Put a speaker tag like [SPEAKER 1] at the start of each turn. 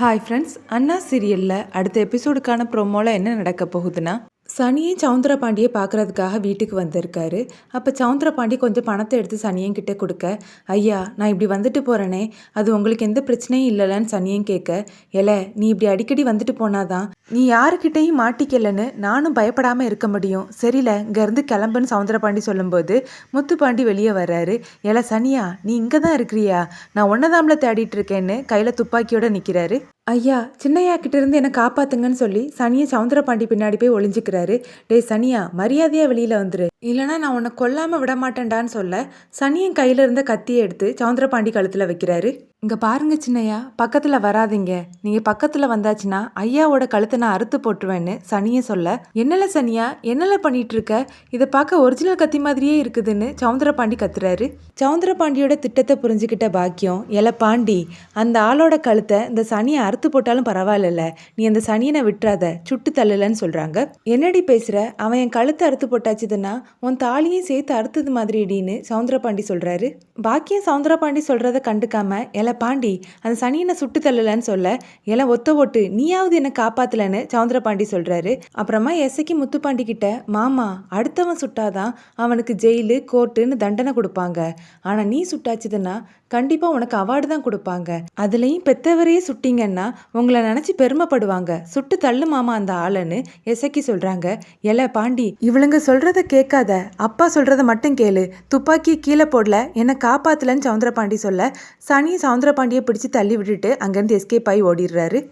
[SPEAKER 1] Hi friends அண்ணா சீரியலில் அடுத்த எபிசோடுக்கான ப்ரோமோவில் என்ன நடக்க போகுதுன்னா சனியும் சவுந்தர பாண்டியை பார்க்கறதுக்காக வீட்டுக்கு வந்திருக்காரு. அப்போ சவுந்தர பாண்டி கொஞ்சம் பணத்தை எடுத்து சனியன் கிட்ட கொடுக்க ஐயா நான் இப்படி வந்துட்டு போகிறேனே அது உங்களுக்கு எந்த பிரச்சனையும் இல்லைலன்னு சனியன் கேட்க எல நீ இப்படி அடிக்கடி வந்துட்டு போனாதான் நீ யாருக்கிட்டையும் மாட்டிக்கலன்னு நானும் பயப்படாமல் இருக்க முடியும். சரில இங்கேருந்து கிளம்புன்னு சவுந்தர பாண்டி சொல்லும்போது முத்துப்பாண்டி வெளியே வர்றாரு. எல சனியா நீ இங்கே தான் இருக்கிறியா? நான் ஒன்னதாம்ல தேடிட்டு இருக்கேன்னு கையில் துப்பாக்கியோட நிற்கிறாரு ஐயா சின்னையா கிட்டேருந்து என்னை காப்பாத்துங்கன்னு சொல்லி சனியை சவுந்தரபாண்டி பின்னாடி போய் ஒளிஞ்சிக்கிறாரு. டேய் சனியா மரியாதையாக வெளியில் வந்துரு. இல்லைனா நான் உன்னை கொல்லாமல் விட மாட்டேன்டான்னு சொல்ல சனியின் கையிலிருந்த கத்தியை எடுத்து சவுந்தரபாண்டி கழுத்தில் வைக்கிறாரு. இங்கே பாருங்க சின்னையா பக்கத்தில் வராதீங்க. நீங்கள் பக்கத்தில் வந்தாச்சுன்னா ஐயாவோட கழுத்தை நான் அறுத்து போட்டுருவேன்னு சனியை சொல்ல. என்னல சனியா என்னல பண்ணிட்டு இருக்க இதை பார்க்க ஒரிஜினல் கத்தி மாதிரியே இருக்குதுன்னு சவுந்தரபாண்டி கத்துறாரு. சவுந்தரபாண்டியோட திட்டத்தை புரிஞ்சுக்கிட்ட பாக்கியம் எல பாண்டி அந்த ஆளோட கழுத்தை இந்த சனியை அறுத்து போட்டாலும் பரவாயில்லல. நீ அந்த சனியனை விட்டுறாத சுட்டு தள்ளலன்னு சொல்கிறாங்க என்னடி பேசுகிற அவன் என் கழுத்தை அறுத்து போட்டாச்சுதுன்னா உன் தாலியும் சேர்த்து அறுத்தது மாதிரி இடின்னு சவுந்தரபாண்டி சொல்கிறாரு பாக்கியம் சவுந்தரபாண்டி சொல்கிறத கண்டுக்காம எல பாண்டி அந்த சனியனை சுட்டு தள்ளலன்னு சொல்ல எல்லாம் ஒத்த ஓட்டு. நீயாவது என்னை காப்பாத்தலன்னு சவுந்தரபாண்டி சொல்றாரு. அப்புறமா எசைக்கு முத்துப்பாண்டி கிட்ட மாமா அடுத்தவன் சுட்டாதான் அவனுக்கு ஜெயிலு கோர்ட்டுன்னு தண்டனை கொடுப்பாங்க. ஆனா நீ சுட்டாச்சுதுன்னா கண்டிப்பா உனக்கு அவார்டு தான் கொடுப்பாங்க. அதுலயும் பெத்தவரையே சுட்டிங்கன்னா உங்களை நினைச்சு பெருமைப்படுவாங்க. சுட்டு தள்ளு மாமா அந்த ஆளுன்னு எசக்கி சொல்றாங்க. எல பாண்டி இவளுங்க சொல்றத கேட்காத. அப்பா சொல்றத மட்டும் கேளு. துப்பாக்கி கீழே போடல. என்னை காப்பாத்தலன்னு சவுந்தரபாண்டி சொல்ல சனி பாண்டியை பிடிச்சி தள்ளி விட்டுட்டு அங்கேருந்து எஸ்கேப் ஆகி ஓடிடுறாரு.